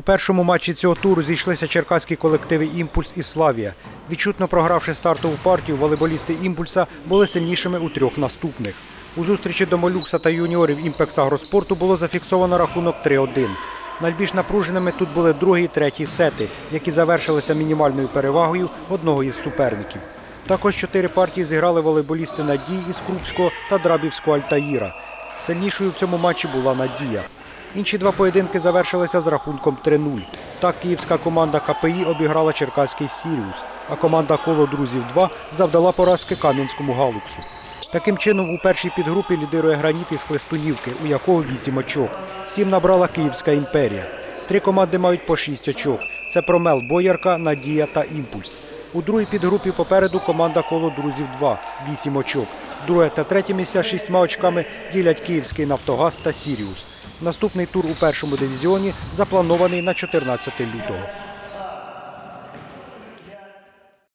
У першому матчі цього туру зійшлися черкаські колективи Імпульс і Славія. Відчутно програвши стартову партію, волейболісти імпульса були сильнішими у трьох наступних. У зустрічі до Молюкса та юніорів Імпекс Агроспорту було зафіксовано рахунок 3-1. Найбільш напруженими тут були другий і третій сети, які завершилися мінімальною перевагою одного із суперників. Також чотири партії зіграли волейболісти Надії із Крупського та Драбівського Альтаїра. Сильнішою в цьому матчі була Надія. Інші два поєдинки завершилися з рахунком 3-0. Так київська команда КПІ обіграла черкаський Сіріус, а команда Коло Друзів 2 завдала поразки Кам'янському Галуксу. Таким чином, у першій підгрупі лідирує граніт із Хлестунівки, у якого 8 очок. Сім набрала Київська імперія. Три команди мають по 6 очок. Це Промел Боярка, Надія та Імпульс. У другій підгрупі попереду команда Коло Друзів 2 – 8 очок. Друге та третє місця шістьма очками ділять Київський Нафтогаз та Сіріус. Наступний тур у першому дивізіоні запланований на 14 лютого.